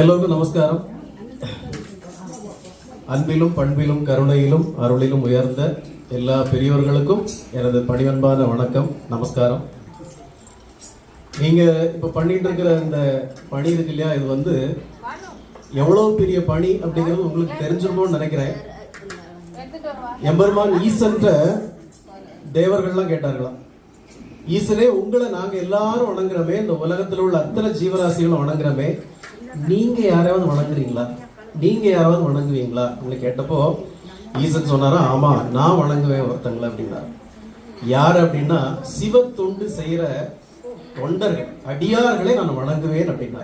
எல்லோருக்கும் நமஸ்காரம். அன்பிலும் பண்பிலும் கருணையிலும் அருளிலும் உயர்ந்த எல்லா பெரியவர்களுக்கும் எனது பணிவன்பான வணக்கம் நமஸ்காரம். நீங்க இப்ப பண்ணிட்டு இருக்கிற இந்த பணி இருக்கு இல்லையா இது வந்து எவ்வளவு பெரிய பணி அப்படிங்கிறது உங்களுக்கு தெரிஞ்சிருக்கும்னு நினைக்கிறேன். எம்பெருமான் ஈசன்ற தேவர்கள்லாம் கேட்டார்களாம். ஈசனே உங்களை நாங்க எல்லாரும் வணங்குறோமே இந்த உலகத்தில் உள்ள அத்தனை ஜீவராசிகளும் வணங்குறோமே நீங்க யாராவது வணங்குறீங்களா? நீங்க யாராவது வணங்குவீங்களா? உங்களை கேட்டப்போ ஈசன் சொன்னாரா ஆமா நான் வணங்குவேன் ஒருத்தங்களை அப்படின்னா யார் அப்படின்னா சிவ தொண்டு செய்யற தொண்டர்கள் அடியார்களை நான் வணங்குவேன் அப்படின்னா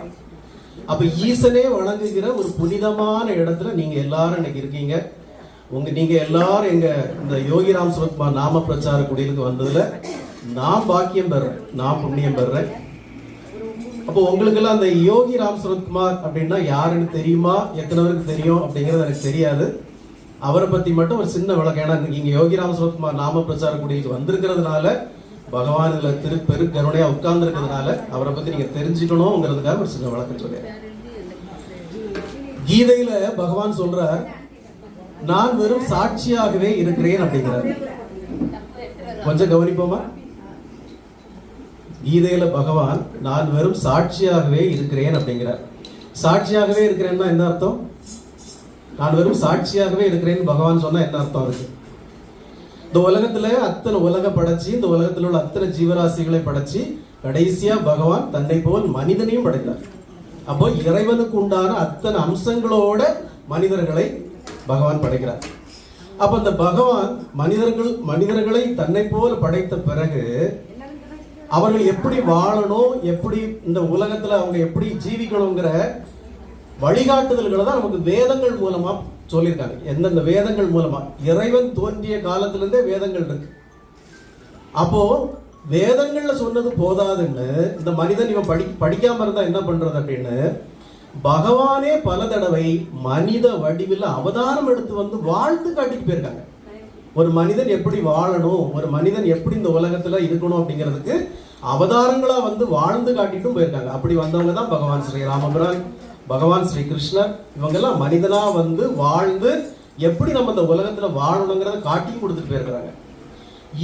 அப்ப ஈசனே வணங்குகிற ஒரு புனிதமான இடத்துல நீங்க எல்லாரும் இன்னைக்கு இருக்கீங்க. உங்க நீங்க எல்லாரும் எங்க இந்த யோகிராம் சுரத்மா நாம பிரச்சார குடியிலுக்கு வந்ததுல நான் பாக்கியம் பெறேன் நான் புண்ணியம் பெறேன். அப்போ உங்களுக்கெல்லாம் அந்த யோகி ராம் சரத்குமார் அப்படின்னா யாருன்னு தெரியுமா? எத்தனை பேருக்கு தெரியும் அப்படிங்கிறது எனக்கு தெரியாது. அவரை பத்தி மட்டும் ஒரு சின்ன விளக்கம். ஏன்னா நீங்க யோகி ராம் சரத்குமார் நாம பிரச்சார குடிக்கு வந்திருக்கிறதுனால பகவான் இதுல திரு பெரு கருணையா உட்கார்ந்து இருக்கிறதுனால அவரை பத்தி நீங்க தெரிஞ்சுக்கணுங்கிறதுக்காக ஒரு சின்ன விளக்கம் சொல்லிடுறேன் கீதையில பகவான் சொல்றார் நான் வெறும் சாட்சியாகவே இருக்கிறேன் அப்படிங்கிறார். கொஞ்சம் கவனிப்போமா? கீதையில பகவான் நான் வெறும் சாட்சியாகவே இருக்கிறேன் அப்படிங்கிறார். சாட்சியாகவே இருக்கிறேன்னா என்ன அர்த்தம்? நான் வெறும் சாட்சியாகவே இருக்கிறேன்னு பகவான் சொன்னா என்ன அர்த்தம் இருக்கு? இந்த உலகத்துல அத்தனை உலக படைச்சு இந்த உலகத்தில் உள்ள அத்தனை ஜீவராசிகளை படைச்சு கடைசியா பகவான் தன்னை போல் மனிதனையும் படைத்தார் அப்போ இறைவனுக்கு உண்டான அத்தனை அம்சங்களோட மனிதர்களை பகவான் படைக்கிறார். அப்ப இந்த பகவான் மனிதர்கள் மனிதர்களை தன்னை போல் படைத்த பிறகு அவர்கள் எப்படி வாழணும் எப்படி இந்த உலகத்துல அவங்க எப்படி ஜீவிக்கணுங்கிற வழிகாட்டுதல்களை தான் நமக்கு வேதங்கள் மூலமா சொல்லியிருக்காங்க. எந்தெந்த வேதங்கள் மூலமா? இறைவன் தோன்றிய காலத்திலிருந்தே வேதங்கள் இருக்கு. அப்போ வேதங்கள்ல சொன்னது போதாதுன்னு இந்த மனிதன் இவன் படி படிக்காம இருந்தா என்ன பண்றது அப்படின்னு பகவானே பல தடவை மனித வடிவில் அவதாரம் எடுத்து வந்து வாழ்த்து காட்டிட்டு போயிருக்காங்க. ஒரு மனிதன் எப்படி வாழணும் ஒரு மனிதன் எப்படி இந்த உலகத்துல இருக்கணும் அப்படிங்கிறதுக்கு அவதாரங்களா வந்து வாழ்ந்து காட்டிட்டும் போயிருக்காங்க. அப்படி வந்தவங்க தான் பகவான் ஸ்ரீ ராமபிரான் பகவான் ஸ்ரீ கிருஷ்ணர். இவங்கெல்லாம் மனிதனா வந்து வாழ்ந்து எப்படி நம்ம இந்த உலகத்துல வாழணுங்கிறத காட்டி கொடுத்துட்டு போயிருக்கிறாங்க.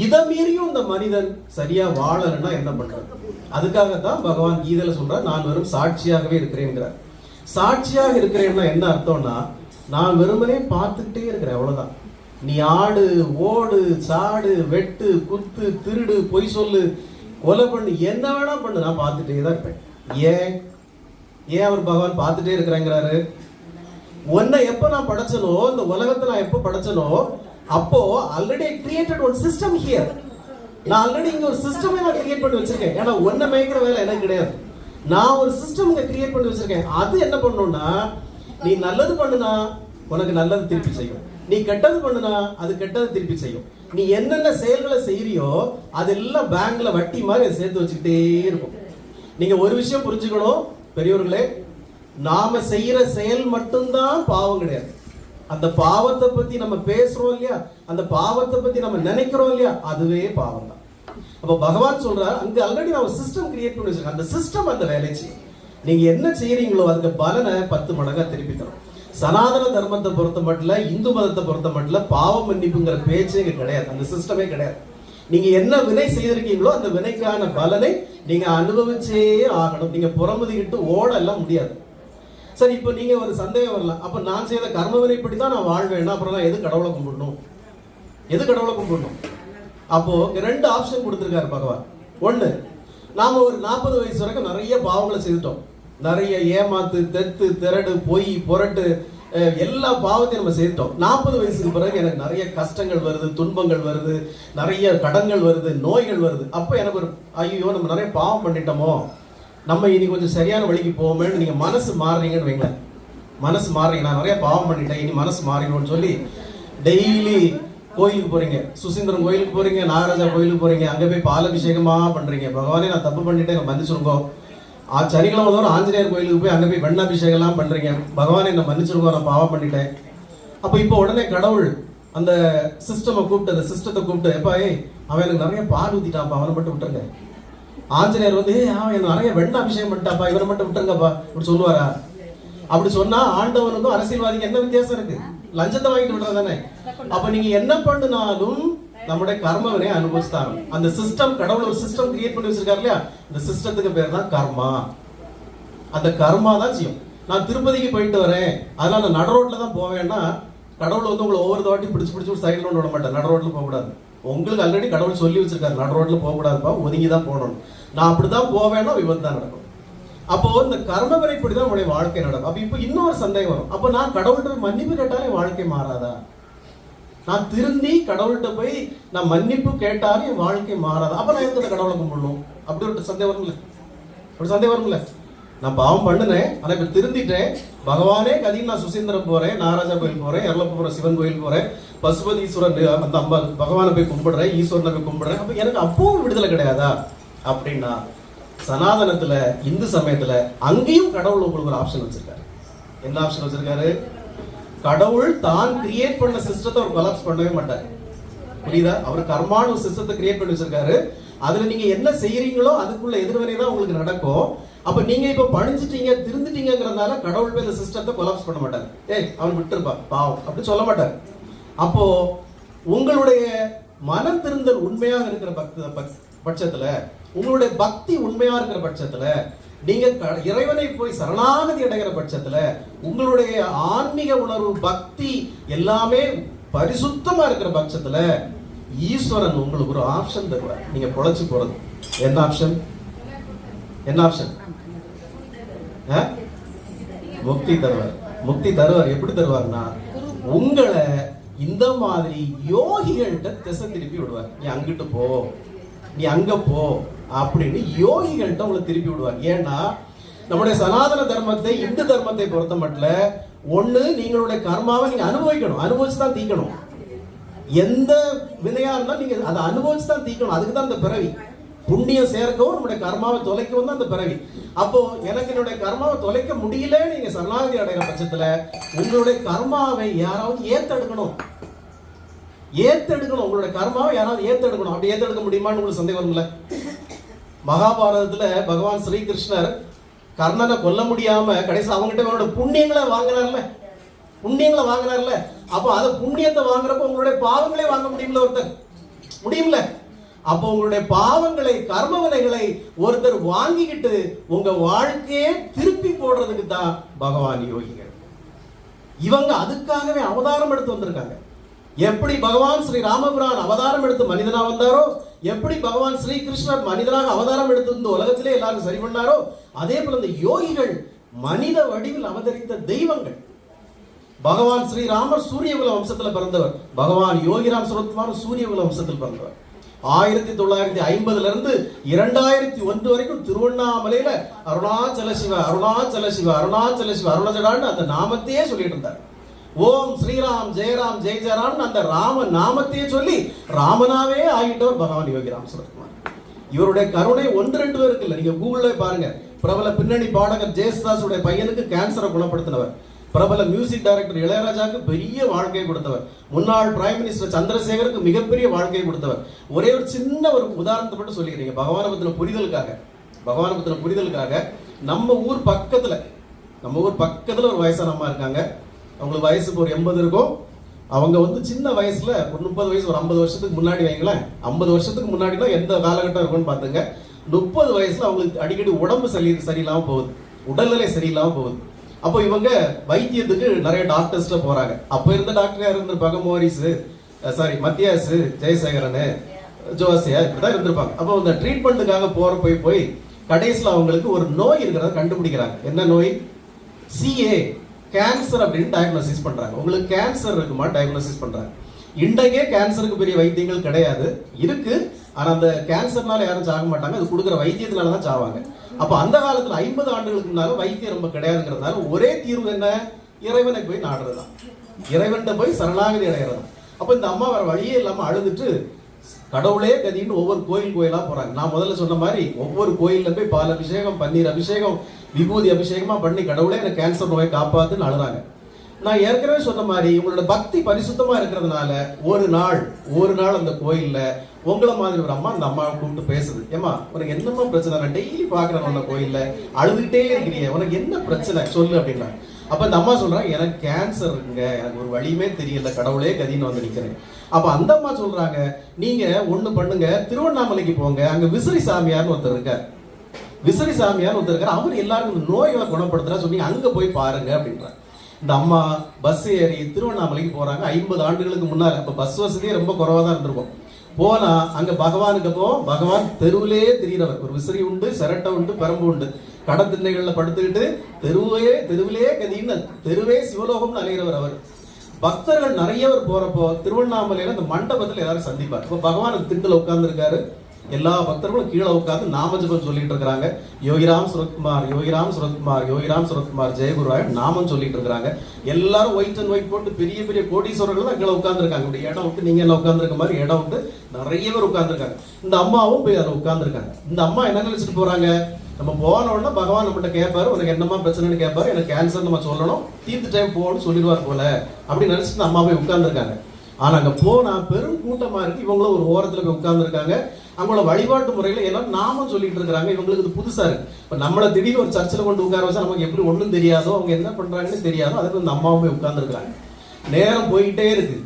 இதை மீறியும் இந்த மனிதன் சரியா வாழலைன்னா என்ன பண்றது? அதுக்காக தான் பகவான் கீதையில சொல்றார் நான் வெறும் சாட்சியாகவே இருக்கிறேங்கிறார் சாட்சியாக இருக்கிறேன்னா என்ன அர்த்தம்னா நான் வெறுமனே பார்த்துக்கிட்டே இருக்கிறேன் அவ்வளவுதான். நீ ஆடு ஓடு சாடு வெட்டு குத்து திருடு பொய் சொல்லு கொலை பண்ணு என்ன வேணா பண்ணு நான் பார்த்துட்டே தான் இருப்பேன். ஏன்? ஏன் அவர் பகவான் பார்த்துட்டே இருக்கிறேங்கிறாரு? உன்னை எப்ப நான் படைச்சனோ இந்த உலகத்தை நான் எப்ப படைச்சனோ அப்போ ஆல்ரெடி கிரியேட்டட் ஒரு சிஸ்டம் ஹியர் நான் ஆல்ரெடி இங்க ஒரு சிஸ்டமே நான் கிரியேட் பண்ணி வச்சிருக்கேன். ஏன்னா ஒன்ன மேய்க்கிற வேலை எனக்கு கிடையாது. நான் ஒரு சிஸ்டம் இங்க கிரியேட் பண்ணி வச்சிருக்கேன். அது என்ன பண்ணும்னா நீ நல்லது பண்ணுனா உனக்கு நல்லது திருப்பி செய்யும். நீ கெட்டது பண்ணுனா அது கெட்டது திருப்பி செய்யும். நீ என்னென்ன செயல்களை செய்யறியோ அதெல்லாம் பேங்க்ல வட்டி மாதிரி சேர்த்து வச்சுக்கிட்டே இருக்கும். நீங்க ஒரு விஷயம் புரிஞ்சுக்கணும் பெரியவர்களே. நாம செய்யற செயல் மட்டும்தான் பாவம் கிடையாது. அந்த பாவத்தை பத்தி நம்ம பேசுறோம் இல்லையா? அந்த பாவத்தை பத்தி நம்ம நினைக்கிறோம் இல்லையா? அதுவே பாவம் தான் அப்ப பகவான் சொல்றார் அங்க ஆல்ரெடி நம்ம சிஸ்டம் கிரியேட் பண்ணி வச்சிருக்கோம் அந்த சிஸ்டம் அந்த வேலை செய்யும். நீங்க என்ன செய்யறீங்களோ அதுக்கு பலனை பத்து மடங்கா திருப்பி தரும். சனாதன தர்மத்தை பொறுத்த மட்டும் இந்து மதத்தை பொறுத்த மட்டும் பாவ மன்னிப்புங்கிற பேச்சே இங்க கிடையாது. அந்த சிஸ்டமே கிடையாது. நீங்க என்ன வினை செய்திருக்கீங்களோ அந்த வினைக்கான பலனை நீங்க அனுபவிச்சே ஆகணும். நீங்க புறமுதுகிட்டு ஓட எல்லாம் முடியாது. சரி இப்போ நீங்க ஒரு சந்தேகம் வரலாம். அப்ப நான் செய்த கர்ம வினைப்படி தான் நான் வாழ்வேன் அப்புறம் நான் எது கடவுளை கும்பிடணும்? எது கடவுளை கும்பிடணும்? அப்போ ரெண்டு ஆப்ஷன் கொடுத்துருக்காரு பகவான். ஒன்று நாம ஒரு நாற்பது வயசு வரைக்கும் நிறைய பாவங்களை செய்துட்டோம். நிறைய ஏமாத்து தெத்து திரடு பொய் புரட்டு எல்லா பாவத்தையும் நம்ம சேர்த்தோம். நாற்பது வயசுக்கு பிறகு எனக்கு நிறைய கஷ்டங்கள் வருது துன்பங்கள் வருது நிறைய கடன்கள் வருது நோய்கள் வருது. அப்போ எனக்கு ஒரு ஐயோ நம்ம நிறைய பாவம் பண்ணிட்டோமோ? நம்ம இனி கொஞ்சம் சரியான வழிக்கு போவோமேனு நீங்கள் மனசு மாறுறீங்கன்னு வைங்களேன். மனசு மாறுறீங்க. நான் நிறைய பாவம் பண்ணிட்டேன் இனி மனசு மாறிக்கணும்னு சொல்லி டெய்லி கோயிலுக்கு போறீங்க. சுசீந்திரன் கோயிலுக்கு போறீங்க நாகராஜா கோயிலுக்கு போறீங்க. அங்கே போய் பாலபிஷேகமா பண்ணுறீங்க பகவானே நான் தப்பு பண்ணிட்டேன் எனக்கு சனிக்கிழமை தோறும் ஆஞ்சநேயர் கோயிலுக்கு போய் அங்கே போய் வெண்ணாபிஷேகம் பண்ணுறீங்க பண்றீங்க. பகவானே என்ன மன்னிச்சிருக்கோ நான் பாவம் பண்ணிட்டேன். அப்போ இப்போ உடனே கடவுள் அந்த சிஸ்டமை கூப்பிட்டு அந்த சிஸ்டத்தை கூப்பிட்டு எப்பா ஏய் அவன் எனக்கு நிறைய பால் ஊத்திட்டான்ப்பா அவனை மட்டும் விட்டுருங்க. ஆஞ்சநேயர் வந்து ஏய் அவன் எனக்கு நிறைய வெண்ண அபிஷேகம் பண்ணிட்டாப்பா இவனை மட்டும் விட்டுருங்கப்பா இப்படி சொல்லுவாரா? அப்படி சொன்னா ஆண்டவனுக்கும் அரசியல்வாதிக்கு என்ன வித்தியாசம் இருக்கு? லஞ்சத்தை வாங்கிட்டு விடுறது தானே அப்ப நீங்க என்ன பண்ணினாலும் நம்முடைய கர்மவினை அனுபவிச்சுட்டாங்க அந்த சிஸ்டம் கடவுள் ஒரு சிஸ்டம் கிரியேட் பண்ணி வச்சிருக்காரு இல்லையா? இந்த சிஸ்டத்துக்கு பேர் தான் கர்மா. அந்த கர்மா தான் செய்யும் நான் திருப்பதிக்கு போயிட்டு வரேன். அதனால நான் நட ரோட்ல தான் போவேன்னா கடவுள் வந்து உங்களை ஒவ்வொரு வாட்டி பிடிச்சு பிடிச்சு சைடில் விட மாட்டேன் நட ரோட்ல போகக்கூடாது. உங்களுக்கு ஆல்ரெடி கடவுள் சொல்லி வச்சிருக்காரு. நட ரோட்ல போகக்கூடாதுப்பா. ஒதுங்கி தான் போகணும். நான் அப்படிதான் போவேன்னா விபத்து தான் நடக்கும். அப்போ இந்த கர்ம வினைப்படி தான் உங்களுடைய வாழ்க்கை நடக்கும். அப்போ இப்போ இன்னொரு சந்தேகம் வரும். அப்போ நான் கடவுள்கிட்ட மன்னிப்பு கேட்டாலே வாழ்க்கை மாறாதா? நான் திருந்தி கடவுள்கிட்ட போய் நான் மன்னிப்பு கேட்டாலும் என் வாழ்க்கை மாறாதா. அப்போ நான் எதுக்கு கடவுளை கும்பிடணும்? அப்படி ஒரு சந்தேகம் வரும்ல. ஒரு சந்தேகம் வரும்ல. நான் பாவம் பண்ணினேன் ஆனால் இப்போ திருந்திட்டேன். பகவானே கதையும் நான் சுசீந்திரம் போகிறேன் நாராஜா கோயில் போகிறேன் எரளப்புரம் சிவன் கோயில் போகிறேன் பசுபதி ஈஸ்வரன் அந்த அம்மா பகவானை போய் கும்பிடுறேன் ஈஸ்வரனை போய் கும்பிடுறேன். அப்போ எனக்கு அப்பவும் விடுதலை கிடையாதா? அப்படின்னா சனாதனத்தில் இந்து சமயத்தில் அங்கேயும் கடவுள் உங்களுக்கு ஒரு ஆப்ஷன் வச்சுருக்காரு. என்ன ஆப்ஷன் வச்சுருக்காரு? கடவுள் தான் கிரியேட் பண்ண சிஸ்டத்தை அவர் கொலாப்ஸ் பண்ணவே மாட்டார். புரியுதா? அவர் கர்மான்னு ஒரு சிஸ்டத்தை கிரியேட் பண்ணி வச்சிருக்காரு. அதுல நீங்க என்ன செய்யறீங்களோ அதுக்குள்ள எதிர்வினை தான் உங்களுக்கு நடக்கும். அப்ப நீங்க இப்ப பணிஞ்சிட்டீங்க திருந்துட்டீங்கிறதுனால கடவுள் போய் இந்த சிஸ்டத்தை கொலாப்ஸ் பண்ண மாட்டார். ஏய் அவன் விட்டுருப்பா. பாவம். அப்படி சொல்ல மாட்டார். அப்போ உங்களுடைய மன திருந்தல் உண்மையாக இருக்கிற பக்த பக்- பட்சத்துல உங்களுடைய பக்தி உண்மையா இருக்கிற பட்சத்துல நீங்க க- இறைவனை போய் சரணாகதி அடைகிற பட்சத்துல உங்களுடைய ஆன்மீக உணர்வு பக்தி எல்லாமே பரிசுத்தமா இருக்கிற பட்சத்துல ஈஸ்வரன் உங்களுக்கு ஒரு ஆப்ஷன் தருவார். நீங்க பொழைச்சு போறது. என்ன ஆப்ஷன் என்ன ஆப்ஷன் முக்தி தருவார். முக்தி தருவார். எப்படி தருவார்னா உங்களை இந்த மாதிரி யோகிகள்கிட்ட திசை திருப்பி விடுவார். நீ அங்கிட்டு போ. நீ அங்க போ. அப்படின்னு யோகிகள்கிட்ட உங்களை திருப்பி விடுவார் ஏன்னா நம்முடைய சனாதன தர்மத்தை இந்து தர்மத்தை பொறுத்த மட்டும் ஒண்ணு நீங்களுடைய கர்மாவை நீங்க அனுபவிக்கணும். அனுபவிச்சு தான் தீக்கணும். எந்த வினையா இருந்தாலும் நீங்க அதை அனுபவிச்சு தான் தீக்கணும். அதுக்கு தான் அந்த பிறவி. புண்ணியம் சேர்க்கவும் நம்முடைய கர்மாவை தொலைக்கவும் தான் அந்த பிறவி. அப்போ எனக்கு என்னுடைய கர்மாவை தொலைக்க முடியல நீங்க சரணாகதி அடைகிற பட்சத்துல உங்களுடைய கர்மாவை யாராவது ஏத்தெடுக்கணும். ஏத்தெடுக்கணும். உங்களுடைய கர்மாவை யாராவது ஏத்தெடுக்கணும். அப்படி ஏத்தெடுக்க முடியுமான்னு உங்களுக்கு சந்தேகம் வரும்ல? மகாபாரதத்தில் பகவான் ஸ்ரீகிருஷ்ணர் கர்ணனை கொல்ல முடியாம கடைசி அவங்ககிட்ட அவனோட புண்ணியங்களை வாங்கினார்ல. புண்ணியங்களை வாங்கினார்ல. அப்போ அதை புண்ணியத்தை வாங்குறப்ப உங்களுடைய பாவங்களே வாங்க முடியும்ல ஒருத்தர்? முடியும்ல? அப்போ உங்களுடைய பாவங்களை கர்ம வினைகளை ஒருத்தர் வாங்கிக்கிட்டு உங்க வாழ்க்கையே திருப்பி போடுறதுக்கு தான் பகவான் யோகிகள். இவங்க அதுக்காகவே அவதாரம் எடுத்து வந்திருக்காங்க. எப்படி பகவான் ஸ்ரீ ராமபுரான் அவதாரம் எடுத்து மனிதனா வந்தாரோ எப்படி பகவான் ஸ்ரீ கிருஷ்ணர் மனிதனாக அவதாரம் எடுத்திருந்த உலகத்திலே எல்லாரும் சரி பண்ணாரோ? அதே போல இந்த யோகிகள் மனித வடிவில் அவதரித்த தெய்வங்கள். பகவான் ஸ்ரீராமர் சூரியகுல வம்சத்துல பிறந்தவர். பகவான் யோகிராம் சுரத்குமார் சூரியகுல வம்சத்தில் பிறந்தவர். ஆயிரத்தி தொள்ளாயிரத்தி ஐம்பதுல இருந்து இரண்டாயிரத்தி ஒன்று வரைக்கும் திருவண்ணாமலையில அருணாச்சல சிவ அருணாச்சல சிவ அருணாச்சல சிவ அருணாச்சலான்னு அந்த நாமத்தையே சொல்லிட்டு இருந்தார். ஓம் ஸ்ரீராம் ஜெயராம் ஜெய ஜெயராம் அந்த ராம நாமத்தையே சொல்லி ராமனாவே ஆகிட்டவர் பகவான் யோகிராம் சுரத்குமார். இவருடைய கருணை ஒன்று ரெண்டு பேருக்கு இல்லை. நீங்க கூகுள்ல பாருங்க. பிரபல பின்னணி பாடகர் ஜெயசுதாஸுடைய பையனுக்கு கேன்சரை குணப்படுத்தினவர். பிரபல மியூசிக் டைரக்டர் இளையராஜாவுக்கு பெரிய வாழ்க்கையை கொடுத்தவர். முன்னாள் பிரைம் மினிஸ்டர் சந்திரசேகருக்கு மிகப்பெரிய வாழ்க்கையை கொடுத்தவர். ஒரே ஒரு சின்ன ஒரு உதாரணத்தை மட்டும் சொல்லிக்கிறீங்க. பகவான பத்தின புரிதலுக்காக பகவான பத்தின புரிதலுக்காக நம்ம ஊர் பக்கத்துல நம்ம ஊர் பக்கத்துல ஒரு வயசான அம்மா இருக்காங்க. அவங்களுக்கு வயசுக்கு ஒரு எண்பது இருக்கும். அவங்க வந்து சின்ன வயசுல ஒரு முப்பது வயசு ஒரு ஐம்பது வருஷத்துக்கு முன்னாடி வைங்களேன். ஐம்பது வருஷத்துக்கு முன்னாடினா எந்த காலகட்டம் இருக்கும்னு பார்த்துங்க. முப்பது வயசுல அவங்களுக்கு அடிக்கடி உடம்பு சரி சரியில்லாம போகுது. உடல்நிலை சரியில்லாம போகுது. அப்போ இவங்க வைத்தியத்துக்கு நிறைய டாக்டர்ஸ்ல போறாங்க. அப்போ இருந்த டாக்டர் யார் இருந்திருப்பாங்க? மோரிஸ் சாரி மத்தியாஸ் ஜெயசேகரனு ஜோசியா இப்படிதான் இருந்திருப்பாங்க. அப்போ இந்த ட்ரீட்மெண்ட்டுக்காக போற போய் போய் கடைசியில் அவங்களுக்கு ஒரு நோய் இருக்கிறத கண்டுபிடிக்கிறாங்க. என்ன நோய்? சிஏ கேன்சர் அப்படின்னு டயக்னோசிஸ் பண்றாங்க. உங்களுக்கு கேன்சர் இருக்குமா? டயக்னோசிஸ் பண்றாங்க. இன்றைக்கே கேன்சருக்கு பெரிய வைத்தியங்கள் கிடையாது. இருக்கு. ஆனா அந்த கேன்சர்னால யாரும் சாக மாட்டாங்க. அது கொடுக்குற வைத்தியத்தினால தான் சாவாங்க. அப்ப அந்த காலத்துல ஐம்பது ஆண்டுகளுக்கு முன்னாலும் வைத்தியம் ரொம்ப கிடையாதுங்கிறதுனால ஒரே தீர்வு என்ன? இறைவனை போய் நாடுறதுதான். இறைவன்கிட்ட போய் சரணாகதி அடைகிறது அப்ப இந்த அம்மா வேற வழியே இல்லாம அழுதுட்டு கடவுளே கதின்னு ஒவ்வொரு கோயில் கோயிலா போறாங்க. நான் முதல்ல சொன்ன மாதிரி ஒவ்வொரு கோயில்ல போய் பால் அபிஷேகம் பன்னீர் அபிஷேகம் விபூதி அபிஷேகமா பண்ணி கடவுளே எனக்கு கேன்சர் நோயை காப்பாத்துன்னு அழுறாங்க. நான் ஏற்கனவே சொன்ன மாதிரி உங்களோட பக்தி பரிசுத்தமா இருக்கிறதுனால ஒரு நாள் ஒரு நாள் அந்த கோயில்ல உங்களை மாதிரி ஒரு அம்மா அந்த அம்மாவை கூப்பிட்டு பேசுது. ஏமா உனக்கு என்னம்மா பிரச்சனை? நான் டெய்லி பார்க்குறேன் உன்ன கோயில்ல. அழுதுகிட்டே இருக்கிறீங்க உனக்கு என்ன பிரச்சனை? சொல்லு அப்படின்னா அப்ப இந்த அம்மா சொல்றாங்க எனக்கு கேன்சர் இருக்குங்க எனக்கு ஒரு வழியுமே தெரியல. கடவுளே கதின்னு வந்து நிக்கிறேன். அப்ப அந்த அம்மா சொல்றாங்க நீங்க ஒண்ணு பண்ணுங்க. திருவண்ணாமலைக்கு போங்க. அங்க விசிறி சாமியார்னு ஒருத்தர் இருக்கார். விசிறி சாமியார் ஒருத்தர் இருக்கார். அவர் எல்லாருக்கும் நோயை நோய்களை குணப்படுத்துறா சொல்லி அங்க போய் பாருங்க அப்படின்றாங்க இந்த அம்மா பஸ் ஏறி திருவண்ணாமலைக்கு போறாங்க. ஐம்பது ஆண்டுகளுக்கு முன்னால. அப்ப பஸ் வசதியே ரொம்ப குறைவா தான் இருந்திருக்கும். போனா அங்க பகவானுக்கு போ பகவான் தெருவிலே தெரிகிறவர் ஒரு விசிறி உண்டு சிரட்டை உண்டு பெரம்பு உண்டு. கடத்திண்ணைகள்ல படுத்துக்கிட்டு தெருவே தெருவிலே கதின்னு தெருவே சிவலோகம்னு அலைகிறவர் அவர். பக்தர்கள் நிறைய பேர் போறப்போ திருவண்ணாமலையில அந்த மண்டபத்தில் எல்லாரும் சந்திப்பார். இப்போ பகவான் திண்டுல உட்கார்ந்துருக்காரு. எல்லா பக்தர்களும் கீழே உட்காந்து நாமஜபம் சொல்லிட்டு இருக்கிறாங்க. யோகிராம் சுரத்குமார் யோகிராம் சுரத்குமார் யோகிராம் சுரத்குமார் ஜெயகுருவாய் நாமம் சொல்லிட்டு இருக்கிறாங்க. எல்லாரும் ஒயிட் அண்ட் ஒயிட் போட்டு பெரிய பெரிய கோடீஸ்வரர்கள் தான் கீழே உட்காந்துருக்காங்க இப்படி இடம் விட்டு நீங்க எல்லாம் உட்காந்துருக்க மாதிரி இடம் விட்டு நிறைய பேர் உட்காந்துருக்காங்க இந்த அம்மாவும் போய் அதில் உட்காந்துருக்காங்க இந்த அம்மா என்ன நினைச்சிட்டு போறாங்க? நம்ம போன உடனே பகவான் நம்மகிட்ட கேட்பாரு உனக்கு என்னமா பிரச்சனைன்னு கேட்பாரு எனக்கு கேன்சர் நம்ம சொல்லணும் தீர்த்து டைம் போகணும்னு சொல்லிடுவார் போல அப்படின்னு நினைச்சிட்டு அம்மா போய் உட்கார்ந்துருக்காங்க. ஆனா அங்க போனா பெரும் கூட்டமா இருக்கு இவங்களும் ஒரு ஓரத்துல போய் உட்கார்ந்துருக்காங்க. அவங்களோட வழிபாட்டு முறையில எல்லாம் நாமும் சொல்லிட்டு இருக்காங்க இவங்களுக்கு இது புதுசா இருக்கு. இப்ப நம்மள திடீர்னு ஒரு சர்ச்சில் கொண்டு உட்கார வச்சா நமக்கு எப்படி ஒன்றும் தெரியாதோ அவங்க என்ன பண்றாங்கன்னு தெரியாதோ அதுக்கு இந்த அம்மாவும் போய் உட்கார்ந்துருக்காங்க நேரம் போயிட்டே இருக்கு.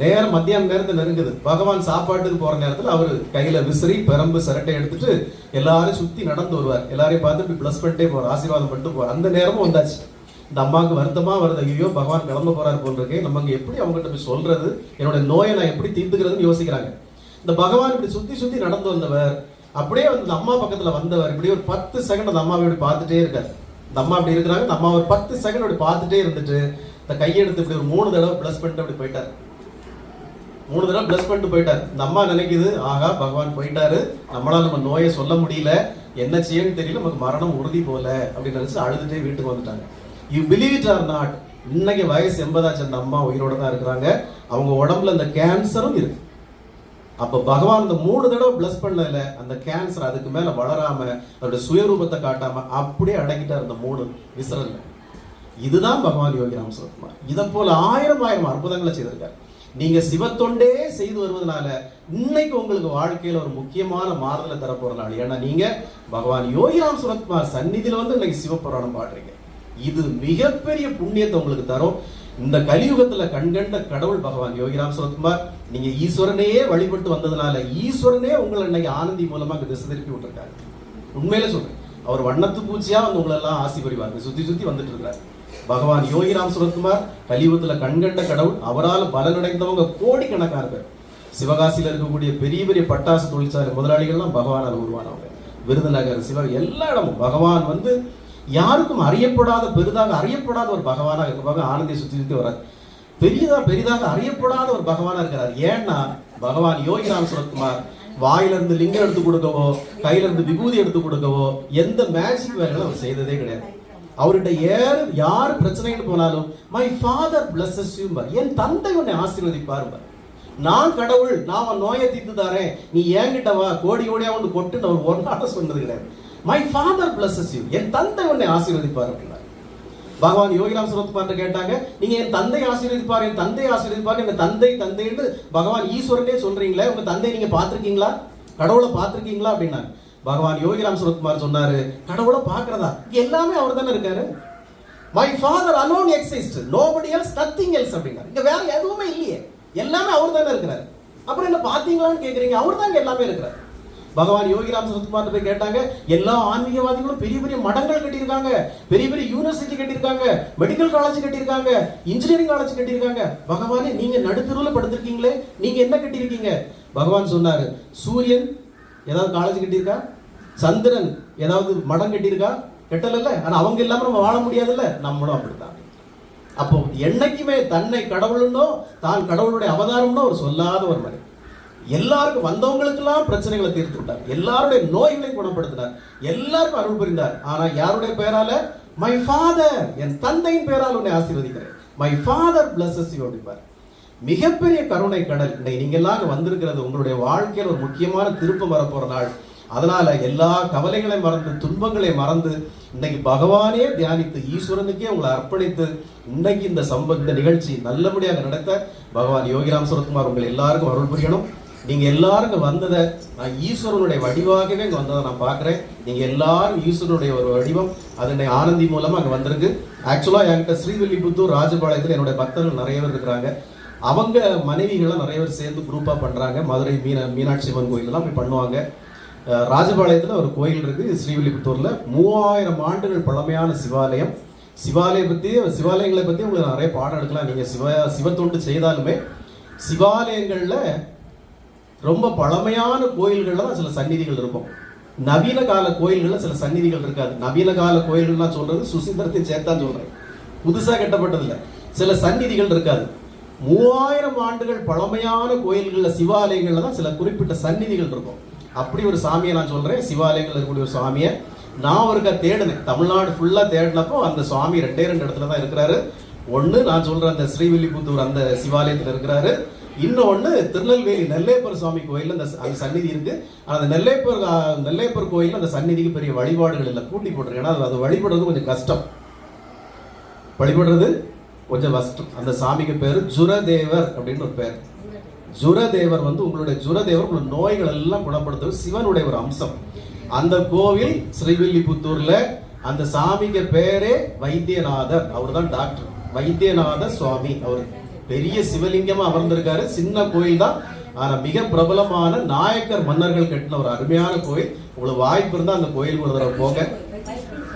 நேரம் மத்தியான நேரத்தை நெருங்குது. பகவான் சாப்பாட்டுக்கு போற நேரத்தில் அவர் கையில விசிறி பெரம்பு சிரட்டை எடுத்துட்டு எல்லாரும் சுத்தி நடந்து வருவார். எல்லாரையும் பார்த்து இப்படி பிளஸ் பண்ணிட்டே போற ஆசீர்வாதம் பண்ணிட்டு போறார். அந்த நேரமும் வந்தாச்சு. இந்த அம்மாவுக்கு வருத்தமா வருது ஐயோ பகவான் கிளம்ப போறாரு போல் இருக்கே நம்ம இங்க எப்படி அவங்ககிட்ட போய் சொல்றது? என்னோட நோயை நான் எப்படி தீர்த்துக்கிறதுன்னு யோசிக்கிறாங்க. இந்த பகவான் இப்படி சுத்தி சுத்தி நடந்து வந்தவர் அப்படியே வந்து இந்த அம்மா பக்கத்துல வந்தவர் இப்படி ஒரு பத்து செகண்ட் அந்த அம்மாவை இப்படி பார்த்துட்டே இருக்காரு. இந்த அம்மா அப்படி இருக்கிறாங்க இந்த அம்மா ஒரு பத்து செகண்ட் அப்படி பார்த்துட்டே இருந்துட்டு இந்த கையெடுத்து இப்படி ஒரு மூணு தடவை பிளஸ் பண்ணிட்டு அப்படி போயிட்டார். மூணு தடவை பிளஸ் பண்ணிட்டு போயிட்டார். இந்த அம்மா நினைக்குது ஆகா பகவான் போயிட்டாரு. நம்மளால நம்ம நோயை சொல்ல முடியல. என்ன செய்யன்னு தெரியல. நமக்கு மரணம் உறுதி போல. அப்படின்னு நினைச்சு அழுதுட்டே வீட்டுக்கு வந்துட்டாங்க. You believe it or not இன்னைக்கு வயசு எண்பதாச்சு அந்த அம்மா உயிரோட தான் இருக்கிறாங்க. அவங்க உடம்புல இந்த கேன்சரும் இருக்கு. அப்ப பகவான் இந்த மூணு தடவை பிளஸ் பண்ணல. அந்த கேன்சர் அதுக்கு மேல வளராம அதோட சுயரூபத்தை காட்டாம அப்படியே அடக்கிட்டார் அந்த மூணு விசிறல்ல. இதுதான் பகவான் யோகி ராம் இதை போல ஆயிரம் ஆயிரம் அற்புதங்களை செய்திருக்காரு. நீங்க சிவத்தொண்டே செய்து வருவதனால இன்னைக்கு உங்களுக்கு வாழ்க்கையில ஒரு முக்கியமான மாறுதலை தரப்போற நாள் ஏன்னா நீங்க பகவான் யோகிராம் சுரத்குமார் சந்நிதியில வந்து இன்னைக்கு சிவபுராணம் பாடுறீங்க. இது மிகப்பெரிய புண்ணியத்தை உங்களுக்கு தரும். இந்த கலியுகத்துல கண்கண்ட கடவுள் பகவான் யோகிராம் சுரத்குமார் நீங்க ஈஸ்வரனையே வழிபட்டு வந்ததுனால ஈஸ்வரனே உங்களை இன்னைக்கு ஆனந்தி மூலமா அங்க திசை திருப்பி விட்டுருக்காரு. உண்மையில சொல்றேன். அவர் வண்ணத்து பூச்சியா வந்து உங்களை எல்லாம் ஆசி புரிவார். சுத்தி சுத்தி வந்துட்டு இருக்காரு பகவான் யோகிராம் சுரத்குமார் கலியுகத்துல கண்கண்ட கடவுள். அவரால் பலனடைந்தவங்க கோடிக்கணக்கான இருக்கார் சிவகாசியில் இருக்கக்கூடிய பெரிய பெரிய பட்டாசு தொழிற்சாலை முதலாளிகள்லாம் பகவானால் உருவானவங்க. விருதுநகர் சிவ எல்லா இடமும் பகவான் வந்து யாருக்கும் அறியப்படாத பெரிதாக அறியப்படாத ஒரு பகவானாக இருப்பாங்க ஆனந்தி சுத்தி சுத்தி வர்றார். பெரியதா பெரிதாக அறியப்படாத ஒரு பகவானா இருக்கிறார். ஏன்னா பகவான் யோகிராம் சுரத்குமார் வாயிலிருந்து லிங்கம் எடுத்து கொடுக்கவோ கையிலிருந்து விபூதி எடுத்து கொடுக்கவோ எந்த மேஜிக் வேலைகளும் அவர் செய்ததே கிடையாது. அவர்கிட்ட யாரு யார் பிரச்சனைன்னு போனாலும் மை ஃபாதர் பிளஸஸ் யூ என் தந்தை உன்னை ஆசீர்வதிப்பார் நான் கடவுள் நான் அவன் நோயை தீர்த்து தரேன். நீ ஏங்கிட்ட வா கோடி கோடியாக வந்து கொட்டுன்னு அவர் ஒரு நாள் சொன்னது கிடையாது மை ஃபாதர் பிளஸஸ் யூ என் தந்தை உன்னை ஆசீர்வதிப்பார் அப்படின்னார் பகவான் யோகிராம் சுரத்குமார் கேட்டாங்க நீங்க என் தந்தை ஆசீர்வதிப்பார் என் தந்தை ஆசீர்வதிப்பார் எங்க தந்தை தந்தைன்னு பகவான் ஈஸ்வரனே சொல்றீங்களே உங்க தந்தை நீங்க பார்த்துருக்கீங்களா? கடவுளை பார்த்துருக்கீங்களா? அப்படின்னாங்க பகவான் யோகிராம் சுரத்குமார் சொன்னாரு கடவுளை பார்க்கறதா? எல்லாமே அவர் தானே இருக்காரு. My father alone exist nobody else nothing else அப்படிங்கிறார் இங்க வேற எதுவுமே இல்லையே. எல்லாமே அவர் தானே இருக்கிறார். அப்புறம் என்ன பாத்தீங்களான்னு கேக்குறீங்க? அவர் தாங்க எல்லாமே இருக்கிறார். பகவான் யோகிராம் சரத்குமார் போய் கேட்டாங்க எல்லா ஆன்மீகவாதிகளும் பெரிய பெரிய மடங்கள் கட்டியிருக்காங்க. பெரிய பெரிய யூனிவர்சிட்டி கட்டியிருக்காங்க. மெடிக்கல் காலேஜ் கட்டியிருக்காங்க. இன்ஜினியரிங் காலேஜ் கட்டியிருக்காங்க. பகவானே நீங்க நடுத்தருவில் படுத்திருக்கீங்களே? நீங்க என்ன கட்டியிருக்கீங்க? பகவான் சொன்னாரு சூரியன் ஏதாவது காலேஜ் கட்டியிருக்கா? சந்திரன் ஏதாவது மடம் கட்டியிருக்கா? கெட்டல ஆனால் அவங்க இல்லாமல் நம்ம வாழ முடியாதுல்ல? நம்மளும் அப்படித்தான். அப்போ என்னைக்குமே தன்னை கடவுளுன்னோ தான் கடவுளுடைய அவதாரம்னோ அவர் சொல்லாத ஒரு மனிதன். எல்லாருக்கும் வந்தவங்களுக்கெல்லாம் பிரச்சனைகளை தீர்த்து விட்டார். எல்லாருடைய நோய்களை குணப்படுத்தினார். எல்லாருக்கும் அருள் புரிந்தார். ஆனால் யாருடைய பெயரால? மை ஃபாதர் என் தந்தையின் பெயரால் உன்னை ஆசீர்வதிக்கிறேன். மை ஃபாதர் பிளஸஸ் யூ அப்படிப்பார் மிகப்பெரிய கருணை கடல். இன்னைக்கு நீங்க எல்லாம் வந்திருக்கிறது உங்களுடைய வாழ்க்கையில் ஒரு முக்கியமான திருப்பம் வரப்போற நாள். அதனால எல்லா கவலைகளை மறந்து துன்பங்களை மறந்து இன்னைக்கு பகவானே தியானித்து ஈஸ்வரனுக்கே உங்களை அர்ப்பணித்து இன்னைக்கு இந்த சம்ப இந்த நிகழ்ச்சி நல்லபடியாக நடத்த பகவான் யோகிராம் சுரத்குமார் உங்கள் எல்லாருக்கும் அருள் புரியணும். நீங்க எல்லாரும் வந்ததை நான் ஈஸ்வரனுடைய வடிவாகவே இங்கே வந்ததை நான் பார்க்குறேன். நீங்க எல்லாரும் ஈஸ்வரனுடைய ஒரு வடிவம் அதனை ஆனந்தி மூலமா அங்கே வந்திருக்கு. ஆக்சுவலாக என்கிட்ட ஸ்ரீவில்லிபுத்தூர் ராஜபாளையத்தில் என்னுடைய பக்தர்கள் நிறைய பேர் இருக்கிறாங்க. அவங்க மனைவிகளை நிறைய பேர் சேர்ந்து குரூப்பாக பண்ணுறாங்க மதுரை மீனா மீனாட்சி அம்மன் கோயிலெல்லாம் போய் பண்ணுவாங்க. ராஜபாளையத்தில் ஒரு கோயில் இருக்குது ஸ்ரீவில்லிபுத்தூரில். மூவாயிரம் ஆண்டுகள் பழமையான சிவாலயம். சிவாலயம் பற்றி சிவாலயங்களை பற்றி உங்களுக்கு நிறைய பாடம் எடுக்கலாம். நீங்கள் சிவ சிவத்தொண்டு செய்தாலுமே சிவாலயங்களில் ரொம்ப பழமையான கோயில்களில் தான் சில சந்நிதிகள் இருக்கும். நவீன கால கோயில்களில் சில சந்நிதிகள் இருக்காது. நவீன கால கோயில்கள்லாம் சொல்கிறது சுசீந்திரத்தை சேர்த்தான் சொல்கிறேன் புதுசாக கட்டப்பட்டதில்லை. சில சந்நிதிகள் இருக்காது. மூவாயிரம் ஆண்டுகள் பழமையான கோயில்களில் சிவாலயங்களில் தான் சில குறிப்பிட்ட சந்நிதிகள் இருக்கும். அப்படி ஒரு சாமியை நான் சொல்கிறேன் சிவாலயங்களில் இருக்கக்கூடிய ஒரு சாமியை நான் ஒருக்க தேடினேன். தமிழ்நாடு ஃபுல்லாக தேடினப்போ அந்த சுவாமி ரெண்டே ரெண்டு இடத்துல தான் இருக்கிறாரு. ஒன்று நான் சொல்கிற அந்த ஸ்ரீவில்லிபுத்தூர் அந்த சிவாலயத்தில் இருக்கிறாரு. இன்னொன்று திருநெல்வேலி நெல்லையப்பர் சுவாமி கோயில் அந்த அந்த சந்நிதி இருக்குது அந்த நெல்லையப்பர் ஆ, நெல்லையப்பர் கோயில் அந்த சந்நிதிக்கு பெரிய வழிபாடுகள் இல்லை. கூட்டி போட்டிருக்கு ஏன்னா அது- அது வழிபடுறது கொஞ்சம் கஷ்டம். வழிபடுறது கொஞ்சம் கஷ்டம் அந்த சாமிக்கு பேர் ஜுரதேவர் அப்படின்னு ஒரு பேர். ஜுரதேவர் வந்து உங்களுடைய ஜுரதேவர் உங்களுடைய நோய்கள் எல்லாம் குணப்படுத்துவது சிவனுடைய ஒரு அம்சம். அந்த கோவில் ஸ்ரீவில்லிபுத்தூர்ல அந்த சாமிக்கு பேரே வைத்தியநாதர். அவர் தான் டாக்டர் வைத்தியநாத சுவாமி. அவர் பெரிய சிவலிங்கமா அமர்ந்திருக்காரு. சின்ன கோயில் தான். ஆனா மிக பிரபலமான நாயக்கர் மன்னர்கள் கட்டின ஒரு அருமையான கோயில். உங்களுக்கு வாய்ப்பு இருந்தா அந்த கோயிலுக்கு ஒரு தடவை போங்க.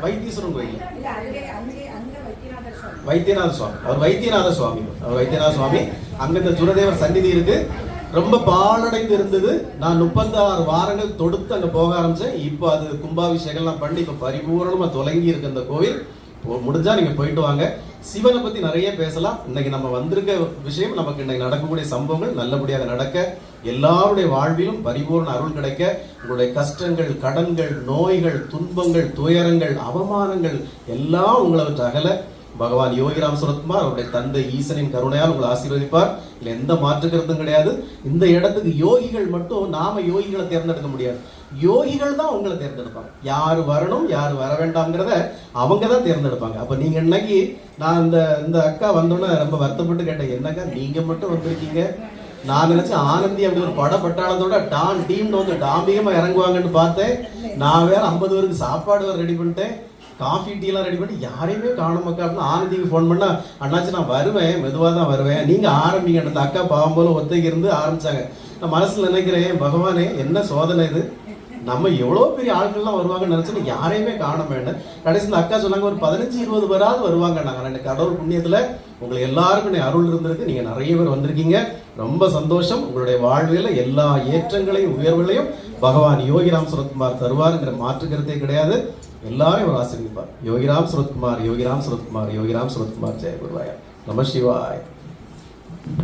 வைத்தீஸ்வரன் கோயில் இல்ல அங்கே அங்கே அங்க வைத்தியநாதர் சுவாமி வைத்தியநாத சுவாமி. அவர் வைத்தியநாத சுவாமி. அவர் வைத்தியநாத சுவாமி. அங்க இந்த சுரதேவர் சந்நிதி இருக்கு. ரொம்ப பாழடைந்து இருந்தது. நான் முப்பத்தாறு வாரங்கள் தொடுத்து அங்க போக ஆரம்பிச்சேன். இப்போ அது கும்பாபிஷேகம்லாம் பண்ணி இப்போ பரிபூரணமா தொலங்கி இருக்கு அந்த கோவில். முடிஞ்சா நீங்க போயிட்டு வாங்க. சிவனை பத்தி நிறைய பேசலாம். இன்னைக்கு நம்ம வந்திருக்க விஷயம் நமக்கு இன்னைக்கு நடக்கக்கூடிய சம்பவங்கள் நல்லபடியாக நடக்க எல்லாருடைய வாழ்விலும் பரிபூர்ண அருள் கிடைக்க உங்களுடைய கஷ்டங்கள் கடன்கள் நோய்கள் துன்பங்கள் துயரங்கள் அவமானங்கள் எல்லாம் உங்களை அகலை அகல. பகவான் யோகிராம் சுரத்குமார் அவருடைய தந்தை ஈசனின் கருணையால் உங்களை ஆசீர்வதிப்பார். இல்லை எந்த மாற்று கருத்தும் கிடையாது. இந்த இடத்துக்கு யோகிகள் மட்டும் நாம யோகிகளை தேர்ந்தெடுக்க முடியாது. யோகிகள் தான் உங்களை தேர்ந்தெடுப்பாங்க. யார் வரணும் யார் வர வேண்டாம்ங்கிறத அவங்க தான் தேர்ந்தெடுப்பாங்க. அப்போ நீங்கள் இன்னைக்கு நான் இந்த இந்த அக்கா வந்தோன்னே ரொம்ப வருத்தப்பட்டு கேட்டேன் என்னக்கா நீங்கள் மட்டும் வந்திருக்கீங்க? நான் நினைச்சேன் ஆனந்தி அப்படி ஒரு பட பட்டாளத்தோட டான் டீம்னு வந்து டாம்பிகமாக இறங்குவாங்கன்னு பார்த்தேன். நான் வேற ஐம்பது பேருக்கு சாப்பாடு ரெடி பண்ணிட்டேன். காஃபி டீலாம் ரெடி பண்ணி யாரையுமே காணுமக்கா அப்படின்னு ஆனந்திக்கு ஃபோன் பண்ணா அண்ணாச்சி நான் வருவேன் மெதுவாக தான் வருவேன். நீங்கள் ஆரம்பிங்க. அந்த அக்கா பாவம் போல ஒத்தைக்கு இருந்து ஆரம்பிச்சாங்க. நான் மனசில் நினைக்கிறேன் பகவானே என்ன சோதனை இது? நம்ம எவ்வளோ பெரிய ஆட்கள்லாம் வருவாங்கன்னு நினைச்சிட்டு யாரையுமே காண வேண்டாம் கடைசியில் அக்கா சொன்னாங்க ஒரு பதினஞ்சு இருபது பேராவது வருவாங்க நாங்கள் ரெண்டு கடவுள் புண்ணியத்தில் உங்களுக்கு எல்லாருக்கும் அருள் இருந்திருக்கு. நீங்கள் நிறைய பேர் வந்திருக்கீங்க. ரொம்ப சந்தோஷம். உங்களுடைய வாழ்வில் எல்லா ஏற்றங்களையும் உயர்வுகளையும் பகவான் யோகிராம் சுரத்குமார் தருவாருங்கிற மாற்று கருத்தே கிடையாது. எல்லாரும் இவர் ஆசீர்வதிப்பார். யோகிராம் சுரத்குமார் யோகிராம் சுரத்குமார் யோகிராம் சுரத்குமார் ஜெய குருவாயா. நம சிவாய்.